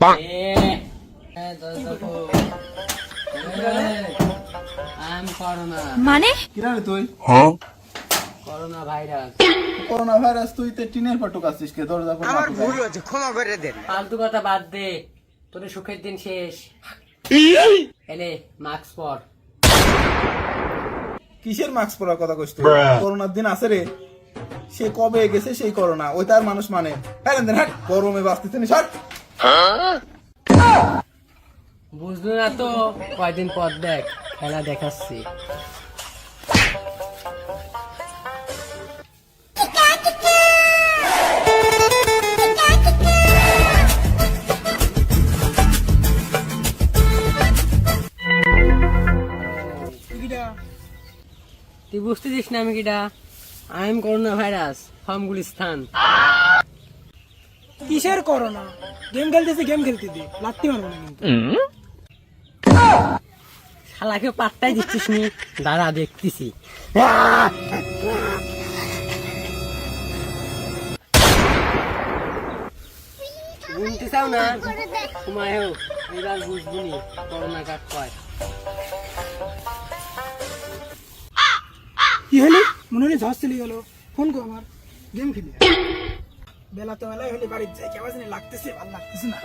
আম মানে? তুই? Corona virus corona virus তুই তো টিনের কে দরজা করে আমার ভুল হয়েছে ক্ষমা করে দেন ফালতু কথা বাদ দে তোর সুখের দিন শেষ। এলে মাস্ক পর। কিসের মাস্ক পরার কথা কইছ তুই? করোনার দিন আছে রে। সে কবে গেছে সেই করোনা ওই তার মানুষ মানে। হ্যাঁ দেন হাট গরমে বাঁচতেছে না বুঝলো না তো, কয়দিন পর দেখ, খেলা দেখাচ্ছি। তুই বুঝতেছিস না আমি কিটা I am corona virus, from Gulistan. কিসের করোনা? গেম খেলতেছি গেম খেলতে দে লাত্তি মারবো না কিন্তু। শালাকে পাত্তাই দিচ্ছিস নি? দাঁড়া দেখতেছি। বুনতে চাও না? সময় হোক। এবার বুঝবুনি করোনা কাট কয়। কি হলি? মনে হলে ঝড় চলে গেল। ফোন কর আমার। গেম খেলি। বেলা তো বেলায় হলে বাড়ির যাই কেমন জানি লাগতেছে ভালো লাগতেছে না।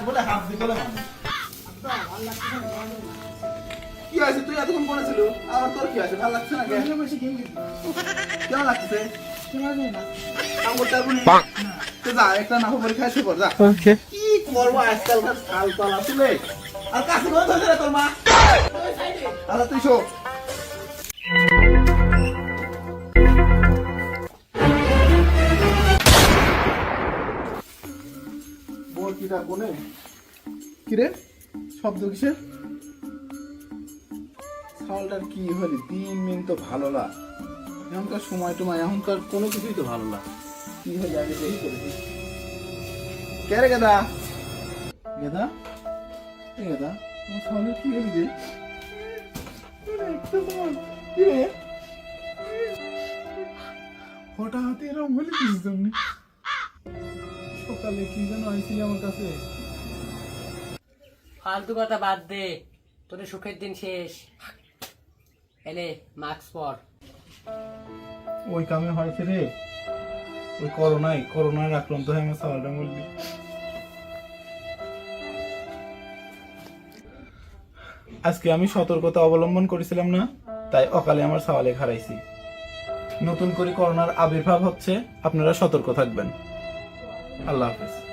বলে হাত দিয়ে কি হয়েছে? তুই এতক্ষণ করেছিল আমার তোর কি আছে ভালো লাগছে না কেমন লাগছে? কেমন তো যা একটা না পরীক্ষা এসে পর যা। আর কাছে তোর মা। আচ্ছা তুই শো। বরকিটা কোনে? কিরে? শব্দ কিসের? সালটার কি হলি? তিন মিন তো ভালো না এখনকার সময় টময় এখনকার কোনো কিছুই তো ভালো না কি হয়ে যাবে সেই করেছি কে রে গেদা? গেদা? এ গেদা আমার সামনে কি হলি রে? ওরে, একটা তোমার কি রে? হঠাৎ এরকম হলি কিছু জন্য? সকালে কি যেন আমার কাছে? ফালতু কথা বাদ দে তোর সুখের দিন শেষ। এলে মাস্ক পর ওই কামে হয়েছে রে। ওই করোনায় করোনায় আক্রান্ত হয়ে আমার সাওয়ালটা মরলি আজকে আমি সতর্কতা অবলম্বন করেছিলাম না, তাই অকালে আমার সাওয়ালে হারাইছি। নতুন করে করোনার আবির্ভাব হচ্ছে, আপনারা সতর্ক থাকবেন। আল্লাহ হাফেজ।